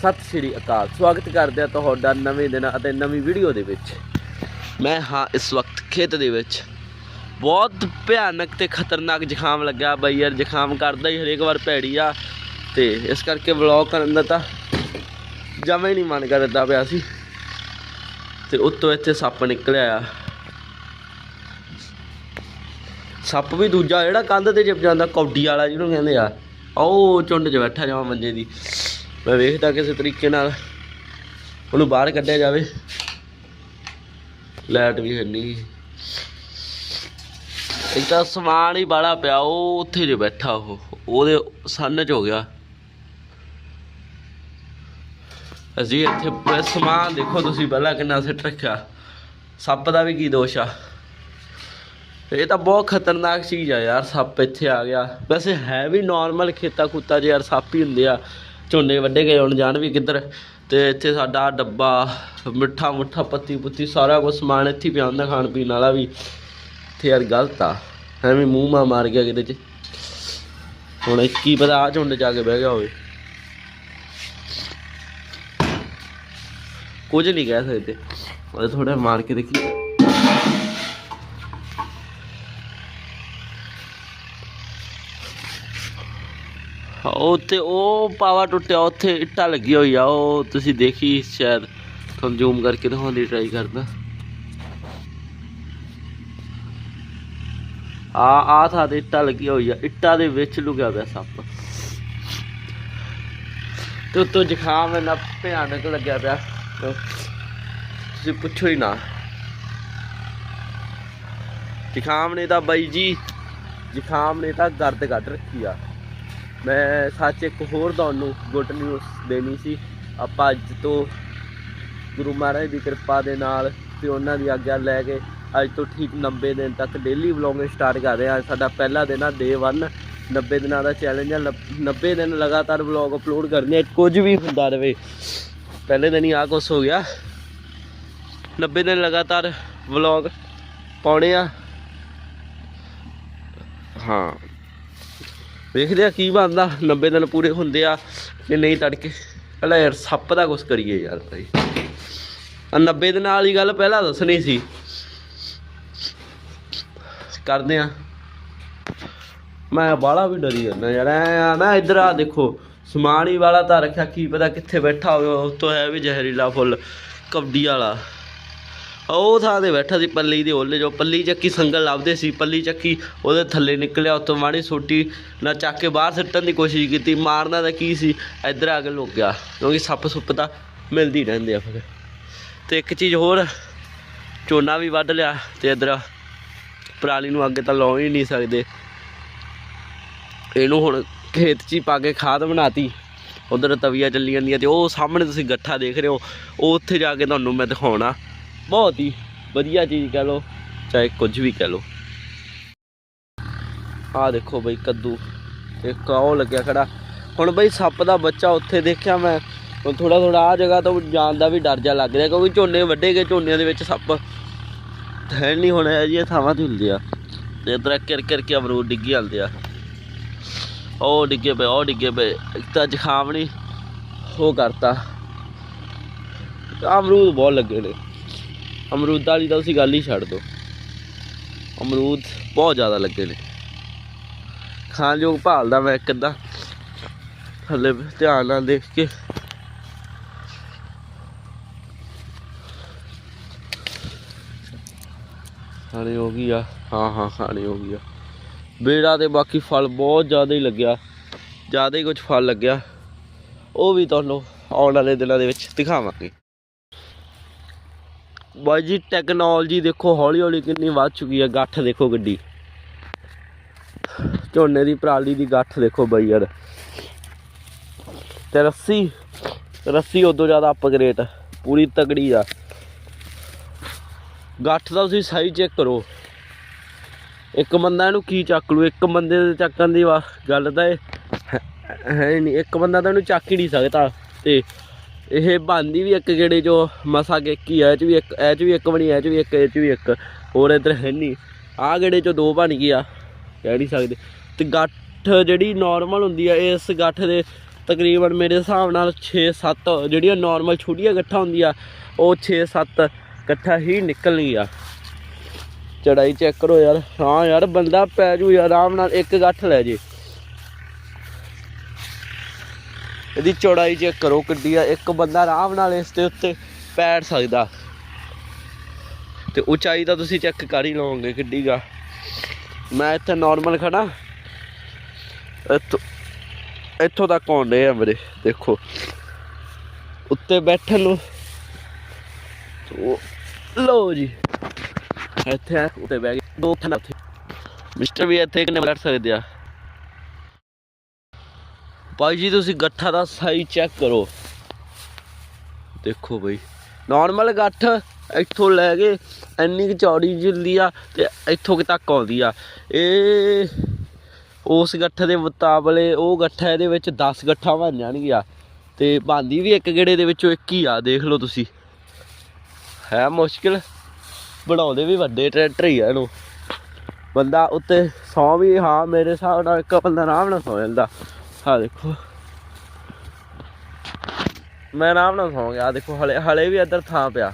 ਸਤਿ ਸ਼੍ਰੀ ਅਕਾਲ। ਸਵਾਗਤ ਕਰਦੇ ਆ ਤੁਹਾਡਾ ਨਵੇਂ ਦਿਨ ਅਤੇ ਨਵੀਂ ਵੀਡੀਓ ਦੇ ਵਿੱਚ। ਮੈਂ ਹਾਂ ਇਸ ਵਕਤ ਖੇਤ ਦੇ ਵਿੱਚ। ਬਹੁਤ ਭਿਆਨਕ ਤੇ ਖਤਰਨਾਕ ਜ਼ੁਕਾਮ ਲੱਗਿਆ ਬਈ ਯਾਰ, ਜ਼ੁਕਾਮ ਕਰਦਾ ਹੀ ਹਰੇਕ ਵਾਰ ਭੈੜੀ ਆ। ਤੇ ਇਸ ਕਰਕੇ ਵਲੌਗ ਕਰਨ ਦਾ ਤਾਂ ਜਮਾ ਹੀ ਨਹੀਂ ਮਨ ਕਰਦਾ ਪਿਆ ਸੀ। ਤੇ ਉੱਤੋਂ ਇੱਥੇ ਸੱਪ ਨਿਕਲਿਆ ਆ। ਸੱਪ ਵੀ ਦੂਜਾ ਜਿਹੜਾ ਕੰਧ ਤੇ ਚਿਪ ਜਾਂਦਾ, ਕੌਡੀ ਵਾਲਾ ਜਿਹਨੂੰ ਕਹਿੰਦੇ ਆ, ਉਹ ਚੁੰਡ 'ਚ ਬੈਠਾ ਜਾਵਾਂ ਮੰਜੇ ਦੀ। ਮੈਂ ਵੇਖਦਾ ਕਿਸੇ ਤਰੀਕੇ ਨਾਲ। ਉਹਨੂੰ ਬਾਹਰ ਕੱਢਿਆ ਜਾਵੇ। ਲਾਈਟ ਵੀ ਹੈ ਨਹੀਂ। ਤਾਂ ਸਮਾਨ ਹੀ ਬਾਲਾ ਪਿਆ, ਉਹ ਉੱਥੇ ਜੇ ਬੈਠਾ ਉਹ, ਉਹਦੇ ਸੰਨ 'ਚ ਹੋ ਗਿਆ। ਅਸੀਂ ਇੱਥੇ ਸਮਾਨ ਦੇਖੋ ਤੁਸੀਂ ਪਹਿਲਾਂ ਕਿੰਨਾ ਸਿੱਟ ਰੱਖਿਆ। ਸੱਪ ਦਾ ਵੀ ਕੀ ਦੋਸ਼ ਆ। ਇਹ ਤਾਂ ਬਹੁਤ ਖਤਰਨਾਕ ਚੀਜ਼ ਆ ਯਾਰ, ਸੱਪ ਇੱਥੇ ਆ ਗਿਆ। ਵੈਸੇ ਹੈ ਵੀ ਨਾਰਮਲ ਖੇਤਾ ਖੁੱਤਾ 'ਚ ਯਾਰ ਸੱਪ ਹੀ ਹੁੰਦੇ ਆ। ਝੋਨੇ ਵੱਢੇ ਗਏ, ਹੁਣ ਜਾਣ ਵੀ ਕਿੱਧਰ। ਤੇ ਇੱਥੇ ਸਾਡਾ ਡੱਬਾ, ਮਿੱਠਾ ਮੁੱਠਾ, ਪੱਤੀ ਪੁੱਤੀ, ਸਾਰਾ ਕੁਝ ਸਮਾਨ ਇੱਥੇ ਹੀ ਪਿਆ ਹੁੰਦਾ ਖਾਣ ਪੀਣ ਵਾਲਾ ਵੀ। ਇੱਥੇ ਯਾਰ ਗਲਤ ਆ। ਐਵੇਂ ਮੂੰਹ ਮਾ ਮਾਰ ਗਿਆ ਕਿਤੇ 'ਚ। ਹੁਣ ਕੀ ਪਤਾ ਆ ਝੁੰਡ 'ਚ ਆ ਕੇ ਬਹਿ ਗਿਆ ਹੋਵੇ। ਕੁਝ ਨਹੀਂ ਕਹਿ ਸਕਦੇ। ਉਹ ਥੋੜਾ ਮਾਰ ਕੇ ਦੇਖੀ। ਉੱਥੇ ਉਹ ਪਾਵਾ ਟੁੱਟਿਆ, ਉੱਥੇ ਇੱਟਾਂ ਲੱਗੀ ਹੋਈ ਆ ਉਹ ਤੁਸੀਂ ਦੇਖੀ ਸ਼ਾਇਦ? ਤੁਹਾਨੂੰ ਜ਼ੂਮ ਕਰਕੇ ਦਿਖਾਉਣ ਦੀ ਟਰਾਈ ਕਰਦਾ। ਆ ਆ ਥਾਂ ਤੇ ਇੱਟਾਂ ਲੱਗੀ ਹੋਈ ਆ ਇੱਟਾਂ ਦੇ ਵਿੱਚ ਲੁਕਿਆ ਪਿਆ ਸੱਪ। ਤੇ ਉੱਤੋਂ ਜ਼ੁਕਾਮ ਇੰਨਾ ਭਿਆਨਕ ਲੱਗਿਆ ਪਿਆ। ਤੁਸੀਂ ਪੁੱਛੋ ਹੀ ਨਾ। ਜ਼ੁਕਾਮ ਨੇ ਤਾਂ ਬਾਈ ਜੀ, ਜ਼ੁਕਾਮ ਨੇ ਤਾਂ ਗਰਦ ਕੱਢ ਰੱਖੀ ਆ। ਮੈਂ ਸੱਚ ਇੱਕ ਹੋਰ ਤੁਹਾਨੂੰ ਗੁੱਡ ਨਿਊਜ਼ ਦੇਣੀ ਸੀ। ਆਪਾਂ ਅੱਜ ਤੋਂ ਗੁਰੂ ਮਹਾਰਾਜ ਦੀ ਕਿਰਪਾ ਦੇ ਨਾਲ ਤੇ ਉਹਨਾਂ ਦੀ ਆਗਿਆ ਲੈ ਕੇ ਅੱਜ ਤੋਂ ਠੀਕ 90 ਦਿਨ ਤੱਕ ਡੇਲੀ ਵਲੌਗਿੰਗ ਸਟਾਰਟ ਕਰ ਰਹੇ ਹਾਂ। ਸਾਡਾ ਪਹਿਲਾ ਦਿਨ ਆ ਡੇ 1 90 ਦਿਨਾਂ ਦਾ ਚੈਲੰਜ ਆ। 90 ਦਿਨ ਲਗਾਤਾਰ ਵਲੌਗ ਅਪਲੋਡ ਕਰਨੇ ਆ। ਕੁਝ ਵੀ ਹੁੰਦਾ ਰਵੇ। ਪਹਿਲੇ ਦਿਨ ਹੀ ਆ ਕੁਛ ਹੋ ਗਿਆ। 90 ਦਿਨ ਲਗਾਤਾਰ ਵਲੌਗ ਪਾਉਣੇ ਆ। ਹਾਂ। ਵੇਖਦੇ ਆ ਕੀ ਬਣਦਾ। 90 ਦਿਨ ਪੂਰੇ ਹੁੰਦੇ ਆ ਕਿ ਨਹੀਂ ਤੜਕੇ। ਪਹਿਲਾਂ ਯਾਰ ਸੱਪ ਦਾ ਕੁਛ ਕਰੀਏ ਯਾਰ ਭਾਈ। ਆ 90 ਦਿਨਾਂ ਵਾਲੀ ਗੱਲ ਪਹਿਲਾਂ ਦੱਸਣੀ ਸੀ। ਕਰਦੇ ਆ ਮੈਂ ਬਾਲਾ ਵੀ ਡਰੀ ਜਾਂਦਾ ਯਾਰ। ਐ ਨਾ ਇੱਧਰ ਆ ਦੇਖੋ। ਸਮਾਨ ਹੀ ਵਾਲਾ ਤਾਂ ਰੱਖਿਆ। ਕੀ ਪਤਾ ਕਿੱਥੇ ਬੈਠਾ ਹੋਵੇ ਉਸ ਤੋਂ ਹੈ ਵੀ ਜ਼ਹਿਰੀਲਾ ਫੁੱਲ। ਕਬਡੀ ਵਾਲਾ। ਉਹ ਥਾਂ ਤੇ ਬੈਠਾ ਸੀ, ਪੱਲੀ ਦੇ ਓਲੇ ਜੋ, ਪੱਲੀ ਚੱਕੀ ਸੰਗਲ ਲੱਭਦੇ ਸੀ, ਪੱਲੀ ਚੱਕੀ ਉਹਦੇ ਥੱਲੇ ਨਿਕਲਿਆ, ਉੱਥੋਂ ਮਾੜੀ ਸੋਟੀ ਨਾ ਚੱਕ ਕੇ ਬਾਹਰ ਸਿੱਟਣ ਦੀ ਕੋਸ਼ਿਸ਼ ਕੀਤੀ, ਮਾਰਨਾ ਤਾਂ ਕੀ ਸੀ, ਇੱਧਰ ਆ ਕੇ ਲੁਕ ਗਿਆ, ਕਿਉਂਕਿ ਸੱਪ ਸੁੱਪ ਤਾਂ ਮਿਲਦੀ ਰਹਿੰਦੇ ਆ ਫਿਰ। ਤੇ ਇੱਕ ਚੀਜ਼ ਹੋਰ, ਝੋਨਾ ਵੀ ਵੱਢ ਲਿਆ ਤੇ ਇੱਧਰ ਪਰਾਲੀ ਨੂੰ ਅੱਗੇ ਤਾਂ ਲਾਉ ਹੀ ਨਹੀਂ ਸਕਦੇ। ਇਹਨੂੰ ਹੁਣ ਖੇਤ 'ਚ ਹੀ ਪਾ ਕੇ ਖਾਦ ਬਣਾਤੀ, ਉਧਰ ਤਵੀਆਂ ਚੱਲੀ ਜਾਂਦੀਆਂ ਤੇ ਉਹ ਸਾਹਮਣੇ ਤੁਸੀਂ ਗੱਠਾ ਦੇਖ ਰਹੇ ਹੋ, ਉਹ ਉੱਥੇ ਜਾ ਕੇ ਤੁਹਾਨੂੰ ਮੈਂ ਦਿਖਾਉਣਾ। ਬਹੁਤ ਹੀ ਵਧੀਆ ਚੀਜ਼ ਕਹਿ ਲਓ, ਚਾਹੇ ਕੁਝ ਵੀ ਕਹਿ ਲਓ। ਆਹ ਦੇਖੋ ਬਈ ਕੱਦੂ ਇੱਕ ਉਹ ਲੱਗਿਆ ਖੜਾ। ਹੁਣ ਬਈ ਸੱਪ ਦਾ ਬੱਚਾ ਉੱਥੇ ਦੇਖਿਆ ਮੈਂ, ਹੁਣ ਥੋੜਾ ਥੋੜਾ ਆ ਜਗ੍ਹਾ ਤੋਂ ਜਾਣ ਦਾ ਵੀ ਡਰ ਜਾ ਲੱਗ ਰਿਹਾ, ਕਿਉਂਕਿ ਝੋਨੇ ਵੱਡੇ ਗਏ, ਝੋਨਿਆਂ ਦੇ ਵਿੱਚ ਸੱਪ ਹੈ ਨਹੀਂ ਹੁਣ ਇਹ ਜੀ ਥਾਵਾਂ ਤੇ ਹੁੰਦੇ ਆ। ਤੇ ਇਧਰ ਕਿਰ ਕਿਰ ਕੇ ਅਮਰੂਦ ਡਿੱਗੀ ਜਾਂਦੇ ਆ। ਉਹ ਡਿੱਗੇ ਪਏ, ਉਹ ਡਿੱਗੇ ਪਏ, ਇੱਕ ਤਾਂ ਜ਼ੁਕਾਮ ਨਹੀਂ ਉਹ ਕਰਤਾ। ਅਮਰੂਦ ਬਹੁਤ ਲੱਗੇ ਨੇ। ਅਮਰੂਦ ਵਾਲੀ ਤਾਂ ਤੁਸੀਂ ਗੱਲ ਹੀ ਛੱਡ ਦਿਓ। ਅਮਰੂਦ ਬਹੁਤ ਜ਼ਿਆਦਾ ਲੱਗੇ ਨੇ। ਖਾਣ ਯੋਗ ਭਾਲਦਾ ਮੈਂ ਇੱਕ ਅੱਧਾ ਹਲੇ ਧਿਆਨ ਨਾਲ ਦੇਖ ਕੇ। ਖਾਣੇ ਹੋ ਗਈ ਆ। ਹਾਂ ਹਾਂ, ਖਾਣੇ ਹੋ ਗਈ ਆ। ਬੇੜਾ ਤੇ ਬਾਕੀ ਫਲ ਬਹੁਤ ਜ਼ਿਆਦਾ ਹੀ ਲੱਗਿਆ। ਜ਼ਿਆਦਾ ਹੀ ਕੁਝ ਫਲ ਲੱਗਿਆ। ਉਹ ਵੀ ਤੁਹਾਨੂੰ ਆਉਣ ਵਾਲੇ ਦਿਨਾਂ ਦੇ ਵਿੱਚ ਦਿਖਾਵਾਂਗੇ। ਬਾਈ ਜੀ ਟੈਕਨੋਲੋਜੀ ਦੇਖੋ ਹੌਲੀ ਹੌਲੀ ਕਿੰਨੀ ਵੱਧ ਚੁੱਕੀ ਹੈ ਗੱਠ ਦੇਖੋ ਗੱਡੀ। ਝੋਨੇ ਦੀ ਪਰਾਲੀ ਦੀ ਗੱਠ ਦੇਖੋ ਬਾਈ ਯਾਰ। ਤੇ ਰੱਸੀ ਰੱਸੀ ਉਦੋਂ ਜ਼ਿਆਦਾ ਅਪਗ੍ਰੇਡ ਪੂਰੀ ਤਗੜੀ ਆ। ਗੱਠ ਦਾ ਤੁਸੀਂ ਸਹੀ ਚੈੱਕ ਕਰੋ। ਇੱਕ ਬੰਦਾ ਇਹਨੂੰ ਕੀ ਚੱਕ ਲੂ? ਇੱਕ ਬੰਦੇ ਦੇ ਚੱਕਣ ਦੀ ਵਾ- ਗੱਲ ਤਾਂ ਇਹ ਹੈ- ਨਹੀਂ। ਇੱਕ ਬੰਦਾ ਤਾਂ ਇਹਨੂੰ ਚੱਕ ਹੀ ਨਹੀਂ ਸਕਦਾ। ਤੇ ਇਹ ਬੰਦੀ ਵੀ ਇੱਕ ਗੇੜੇ ਜੋ ਮਸਾ ਕੇ ਕੀ ਐ ਚ ਵੀ ਇੱਕ ਐ ਚ ਵੀ ਇੱਕ ਬਣੀ ਐ ਚ ਵੀ ਇੱਕ ਐ ਚ ਵੀ ਇੱਕ। ਹੋਰ ਇੱਧਰ ਹੈ ਨਹੀਂ ਆਹ ਗੇੜੇ ਚੋਂ ਦੋ ਬਣ ਗਈ ਆ। ਕਹਿ ਨਹੀਂ ਸਕਦੇ। ਤੇ ਗੱਠ ਜਿਹੜੀ ਨਾਰਮਲ ਹੁੰਦੀ ਆ, ਇਸ ਗੱਠ ਦੇ ਤਕਰੀਬਨ ਮੇਰੇ ਹਿਸਾਬ ਨਾਲ 6-7 ਜਿਹੜੀਆਂ ਨਾਰਮਲ ਛੋਟੀਆਂ ਗੱਠਾਂ ਹੁੰਦੀਆਂ, ਉਹ 6-7 ਗੱਠਾਂ ਹੀ ਨਿਕਲਣਗੀਆਂ ਚੜਾਈ ਚੈੱਕ ਕਰੋ ਯਾਰ। ਹਾਂ ਯਾਰ, ਬੰਦਾ ਪੈ ਜੂ ਆਰਾਮ ਨਾਲ ਇੱਕ ਗੱਠ ਲੈ ਜੇ। ਇਹਦੀ ਚੌੜਾਈ ਚੈੱਕ ਕਰੋ ਕਿੱਡੀ ਆ ਇੱਕ ਬੰਦਾ ਆਰਾਮ ਨਾਲ ਇਸ ਦੇ ਉੱਤੇ ਬੈਠ ਸਕਦਾ। ਤੇ ਉਚਾਈ ਤਾਂ ਤੁਸੀਂ ਚੈੱਕ ਕਰ ਹੀ ਲਓਗੇ ਕਿੱਡੀ ਗਾ। ਮੈਂ ਇੱਥੇ ਨਾਰਮਲ ਖੜਾ ਇੱਥੋਂ ਇੱਥੋਂ ਤੱਕ ਆਉਂਦੇ ਆ ਮੇਰੇ ਦੇਖੋ। ਉੱਤੇ ਬੈਠਣ ਨੂੰ। ਉਹ ਲਓ ਜੀ। ਇੱਥੇ ਆ, ਉੱਤੇ ਬਹਿ ਗਏ। ਦੋ ਥਾਂ ਉੱਥੇ। ਮਿਸਟਰ ਵੀ ਇੱਥੇ ਕਿੰਨੇ ਬੈਠ ਸਕਦੇ ਆ। ਭਾਈ ਜੀ, ਤੁਸੀਂ ਗੱਠਾ ਦਾ ਸਾਈਜ਼ ਚੈੱਕ ਕਰੋ। ਦੇਖੋ ਬਈ ਨਾਰਮਲ ਗੱਠ ਇੱਥੋਂ ਲੈ ਕੇ ਇੰਨੀ ਕੁ ਚੌੜੀ ਜਿੰਦੀ ਆ ਤੇ ਇੱਥੋਂ ਕਿ ਤੱਕ ਆਉਂਦੀ ਆ। ਇਹ ਉਸ ਗੱਠ ਦੇ ਮੁਤਾਬਲੇ, ਉਹ ਗੱਠਾ ਇਹਦੇ ਵਿੱਚ 10 ਗੱਠਾਂ ਬਣ ਜਾਣਗੀਆਂ। ਤੇ ਬਣਦੀ ਵੀ ਇੱਕ ਗੇੜੇ ਦੇ ਵਿੱਚੋਂ ਇੱਕ ਹੀ ਆ, ਦੇਖ ਲਓ ਤੁਸੀਂ। ਹੈ ਮੁਸ਼ਕਿਲ, ਬਣਾਉਂਦੇ ਵੀ ਵੱਡੇ ਟਰੈਕਟਰ ਹੀ ਆ ਇਹਨੂੰ। ਬੰਦਾ ਉੱਤੇ ਸੌ ਵੀ, ਹਾਂ, ਮੇਰੇ ਹਿਸਾਬ ਨਾਲ ਇੱਕ ਬੰਦਾ ਆਰਾਮ ਨਾਲ ਸੌ ਜਾਂਦਾ। ਆ ਦੇਖੋ। ਮੈਂ ਆਰਾਮ ਨਾਲ ਸੌਂ ਗਿਆ, ਆਹ ਦੇਖੋ, ਹਲੇ ਹਲੇ ਵੀ ਇੱਧਰ ਥਾਂ ਪਿਆ।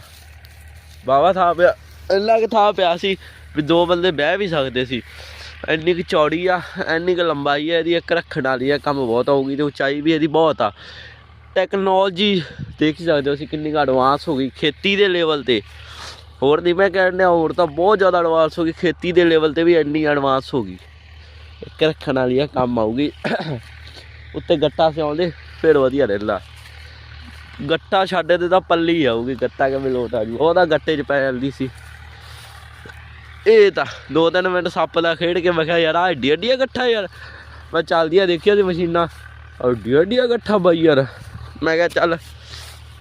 ਬਾਵਾ ਥਾਂ ਪਿਆ, ਇੰਨਾ ਕਿ ਥਾਂ ਪਿਆ ਸੀ ਵੀ ਦੋ ਬੰਦੇ ਬਹਿ ਵੀ ਸਕਦੇ ਸੀ। ਇੰਨੀ ਕੁ ਚੌੜੀ ਆ, ਇੰਨੀ ਕੁ ਲੰਬਾਈ ਆ, ਇਹਦੀ ਇੱਕ ਰੱਖਣ ਵਾਲੀ ਆ, ਕੰਮ ਬਹੁਤ ਹੋਊਗੀ ਤੇ ਉਚਾਈ ਵੀ ਇਹਦੀ ਬਹੁਤ ਆ। ਟੈਕਨੋਲੋਜੀ ਦੇਖ ਹੀ ਸਕਦੇ ਹੋ ਅਸੀਂ ਕਿੰਨੀ ਕੁ ਐਡਵਾਂਸ ਹੋ ਗਈ ਖੇਤੀ ਦੇ ਲੈਵਲ ਤੇ। ਹੋਰ ਨਹੀਂ ਮੈਂ ਕਹਿਣ ਡਿਆ, ਹੋਰ ਤਾਂ ਬਹੁਤ ਜ਼ਿਆਦਾ ਐਡਵਾਂਸ ਹੋ ਗਈ, ਖੇਤੀ ਦੇ ਲੈਵਲ ਤੇ ਵੀ ਇੰਨੀ ਐਡਵਾਂਸ ਹੋ ਗਈ। ਇੱਕ ਰੱਖਣ ਵਾਲੀ ਆ, ਕੰਮ ਆਊਗੀ। ਉੱਤੇ ਗੱਟਾ ਸਿਆਉਂਦੇ ਫਿਰ ਵਧੀਆ ਰਹਿੰਦਾ। ਗੱਟਾ ਛੱਡੇ ਤੇ ਤਾਂ ਪੱਲੀ ਆਊਗੀ, ਗੱਟਾ ਕਿਵੇਂ ਲੋਟ ਆ ਜੂ। ਉਹਦਾ ਗੱਟੇ 'ਚ ਪੈ ਜਾਂਦੀ ਸੀ। ਇਹ ਤਾਂ ਦੋ ਤਿੰਨ ਮਿੰਟ ਸੱਪ ਦਾ ਖੇਡ ਕੇ ਮੈਂ ਕਿਹਾ, ਯਾਰ ਆ ਏਡੀ ਏਡੀਆਂ ਗੱਠਾ ਯਾਰ। ਮੈਂ ਚੱਲਦੀਆਂ ਦੇਖੀਆਂ ਸੀ ਮਸ਼ੀਨਾਂ। ਏਡੀ ਏਡੀਆਂ ਗੱਠਾ ਬਾਈ ਯਾਰ। ਮੈਂ ਕਿਹਾ, ਚੱਲ,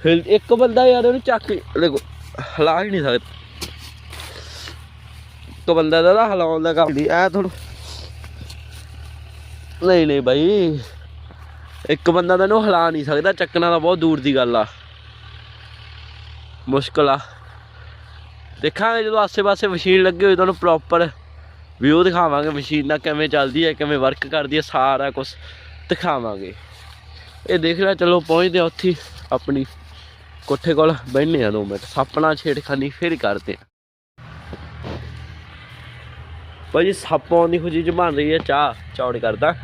ਹਿਲ, ਇੱਕ ਬੰਦਾ ਯਾਰ ਉਹਨੂੰ ਚੱਕ ਕੇ- ਦੇਖੋ, ਹਿਲਾ ਹੀ ਨਹੀਂ ਸਕਦਾ। ਇੱਕ ਬੰਦਾ ਦਾ ਤਾਂ ਹਿਲਾਉਣ ਦਾ ਕੰਮ ਨਹੀਂ, ਐ ਥੋੜਾ ਨਹੀਂ ਨਹੀਂ ਬਾਈ। ਇੱਕ ਬੰਦਾ ਤਾਂ ਇਹਨੂੰ ਹਿਲਾ ਨਹੀਂ ਸਕਦਾ, ਚੱਕਣਾ ਤਾਂ ਬਹੁਤ ਦੂਰ ਦੀ ਗੱਲ ਆ। ਮੁਸ਼ਕਲ ਆ। ਦੇਖਾਂਗੇ ਜਦੋਂ ਆਸੇ-ਪਾਸੇ ਮਸ਼ੀਨ ਲੱਗੀ ਹੋਈ ਤੁਹਾਨੂੰ ਪ੍ਰੋਪਰ ਵਿਊ ਦਿਖਾਵਾਂਗੇ ਮਸ਼ੀਨ ਨਾਲ ਕਿਵੇਂ ਚੱਲਦੀ ਹੈ, ਕਿਵੇਂ ਵਰਕ ਕਰਦੀ ਹੈ, ਸਾਰਾ ਕੁਝ ਦਿਖਾਵਾਂਗੇ। ਇਹ ਦੇਖ ਲਿਆ ਚਲੋ ਪਹੁੰਚਦੇ ਆ ਉੱਥੇ ਆਪਣੀ ਕੋਠੇ ਕੋਲ ਬੈਠਨੇ ਆ ਦੋ ਮਿੰਟ, ਸੱਪਣਾ ਛੇੜਖਾਨੀ ਫਿਰ ਕਰਦੇ ਆ। ਭਾਜੀ, ਸੱਪ ਆਉਂਦੀ ਖੁਸ਼ੀ ਚ ਬਣ ਰਹੀ ਹੈ, ਚਾਹ ਚੌੜ ਕਰਦਾ।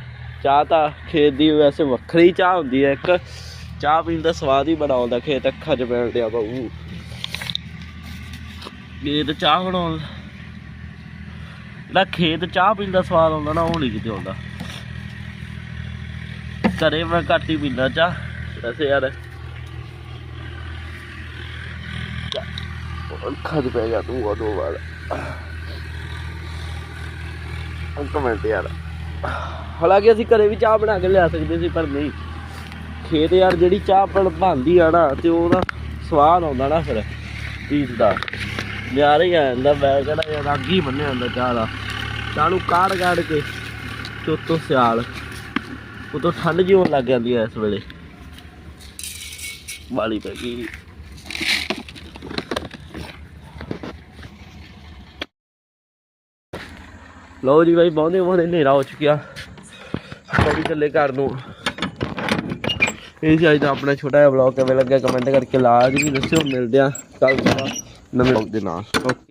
ਚਾਹ ਤਾਂ ਖੇਤ ਦੀ ਵੈਸੇ ਵੱਖਰੀ ਚਾਹ ਹੁੰਦੀ ਹੈ, ਇੱਕ ਚਾਹ ਪੀਣ ਦਾ ਸਵਾਦ ਹੀ ਬੜਾ ਆਉਂਦਾ, ਖੇਤ ਅੱਖਾਂ 'ਚ ਪੈਣ ਡਿਆ ਬਾਊ। ਖੇਤ ਚਾਹ ਬਣਾਉਣ ਜਿਹੜਾ ਖੇਤ ਚਾਹ ਪੀਣ ਦਾ ਸਵਾਦ ਆਉਂਦਾ ਨਾ, ਉਹ ਨਹੀਂ ਕਿਤੇ ਆਉਂਦਾ। ਘਰੇ ਮੈਂ ਘੱਟ ਹੀ ਪੀਂਦਾ ਚਾਹ, ਵੈਸੇ ਯਾਰ। ਅੱਖਾਂ 'ਚ ਪੈ ਗਿਆ ਤੂੰ ਦੋ ਵਾਰ। ਇੱਕ ਮਿੰਟ ਯਾਰ। ਹਾਲਾਂਕਿ ਅਸੀਂ ਘਰੇ ਵੀ ਚਾਹ ਬਣਾ ਕੇ ਲਿਆ ਸਕਦੇ ਸੀ, ਪਰ ਨਹੀਂ। ਖੇਤ ਯਾਰ ਜਿਹੜੀ ਚਾਹ ਬਣ ਬਣਦੀ ਆ ਨਾ, ਤੇ ਉਹਦਾ ਸਵਾਦ ਆਉਂਦਾ ਨਾ ਫਿਰ, ਪੀਣ ਦਾ। ਯਾਰ ਹੀ ਆ ਜਾਂਦਾ, ਮੈਂ ਕਹਿੰਦਾ ਯਾਰ ਅੱਗ ਹੀ ਬੰਨਿਆ ਜਾਂਦਾ ਚਾਹ ਦਾ। ਚਾਹ ਨੂੰ ਕਾੜ ਕਾੜ ਕੇ ਚੋਤੋਂ ਸਿਆਲ। ਉਤੋਂ ਠੰਡ ਜਿਹੀ ਹੋਣ ਲੱਗ ਜਾਂਦੀ ਐ ਇਸ ਵੇਲੇ। ਵਾਲੀ ਪੈ ਗਈ। ਲਓ ਜੀ ਬਾਈ, ਬਹੁਤੇ ਬਹੁਤੇ ਹਨੇਰਾ ਹੋ ਚੁੱਕਿਆ। ਆਪਾਂ ਵੀ ਚੱਲੇ ਘਰ ਨੂੰ। ਇਹ ਸੀ ਆਪਣਾ ਛੋਟਾ ਜਿਹਾ ਵਲੌਗ ਕਿਵੇਂ ਲੱਗਿਆ ਕਮੈਂਟ ਕਰਕੇ ਲਾਜ਼ਮੀ ਦੱਸਿਓ, ਮਿਲਦੇ ਆ ਕੱਲ ਨਵੇਂ ਵਲੌਗ ਦੇ ਨਾਲ। ਓਕੇ